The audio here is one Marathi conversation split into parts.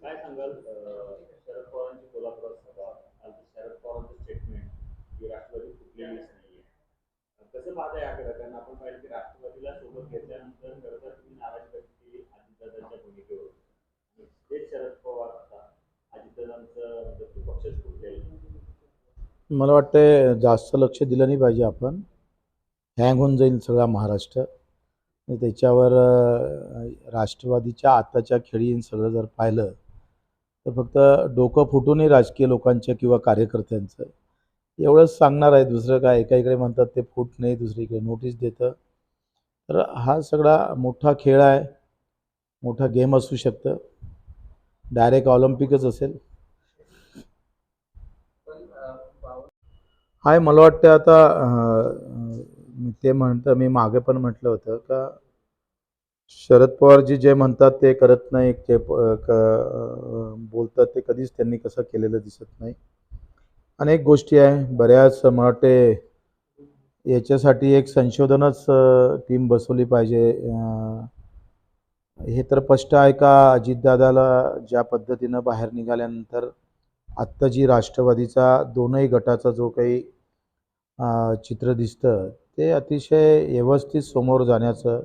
काय सांगाल शरद पवारांची कोल्हापुरात सभा आज शरद पवारांचं स्टेटमेंट की राष्ट्रवादी फुटलेलीच नाहीये. कसं पाहता याकडे कारण आपण पाहिलं की राष्ट्रवादीला सोबत घेतल्यानंतर खरं तर तुम्ही नाराजी व्यक्त केली अजितदादांच्या भूमिकेवर. तेच शरद पवार आता अजितदादांचं पक्ष तो पक्षच मला वाटतं जास्त लक्ष दिलं नाही पाहिजे आपण. हँग होऊन जाईल सगळा महाराष्ट्र. त्याच्यावर राष्ट्रवादीच्या आताच्या खेळी सगळं जर पाहिलं तर फक्त डोकं फुटूनही राजकीय लोकांच्या किंवा कार्यकर्त्यांचं एवढंच सांगणार आहे. दुसरं काय एका इकडे म्हणतात ते फूट नाही दुसरीकडे नोटीस देतं. तर हा सगळा मोठा खेळ आहे. मोठा गेम असू शकतं. डायरेक्ट ऑलिम्पिकच असेल. हाय मला वाटतं आता ते म्हणतं मी मागे पण म्हटलं होतं का शरद पवारजी जे म्हणतात ते करत नाही ते क- बोलतात ते कधीच त्यांनी कसं केलेलं दिसत नाही. अनेक गोष्टी आहे. बऱ्याच मला वाटते याच्यासाठी एक संशोधनच टीम बसवली पाहिजे. हे तर स्पष्ट आहे का? अजितदादाला ज्या पद्धतीनं बाहेर निघाल्यानंतर आत्ता जी राष्ट्रवादीचा दोनही गटाचा जो काही चित्र दिसतं ते अतिशय व्यवस्थित समोर जाण्याचं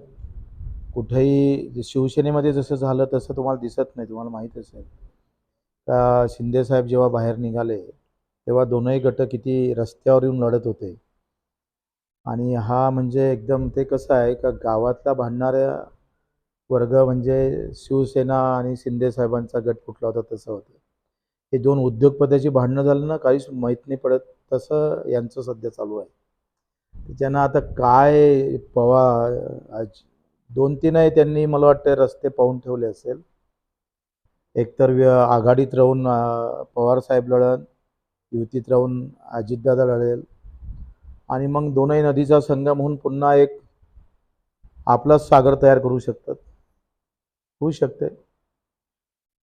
कुठेही शिवसेनेमध्ये जसं झालं तसं तुम्हाला दिसत नाही तुम्हाला माहीत असेल. का शिंदेसाहेब जेव्हा बाहेर निघाले तेव्हा दोनही गट किती रस्त्यावर येऊन लढत होते. आणि हा म्हणजे एकदम ते कसं आहे का गावातला भांडणाऱ्या वर्ग म्हणजे शिवसेना आणि शिंदेसाहेबांचा गट कुठला होता तसं होतं. हे दोन उद्योगपत्याची भांडणं झालं ना काहीच माहीत नाही पडत तसं यांचं सध्या चालू आहे. त्याच्यानं आता काय पवा आज दोन तीनही त्यांनी मला वाटतं रस्ते पाहून ठेवले असेल. एकतर व्य आघाडीत राहून पवार पवारसाहेब लढन युतीत राहून अजितदादा लढेल. आणि मग दोनही नदीचा संगम होऊन पुन्हा एक आपलाच सागर तयार करू शकतात. होऊ शकते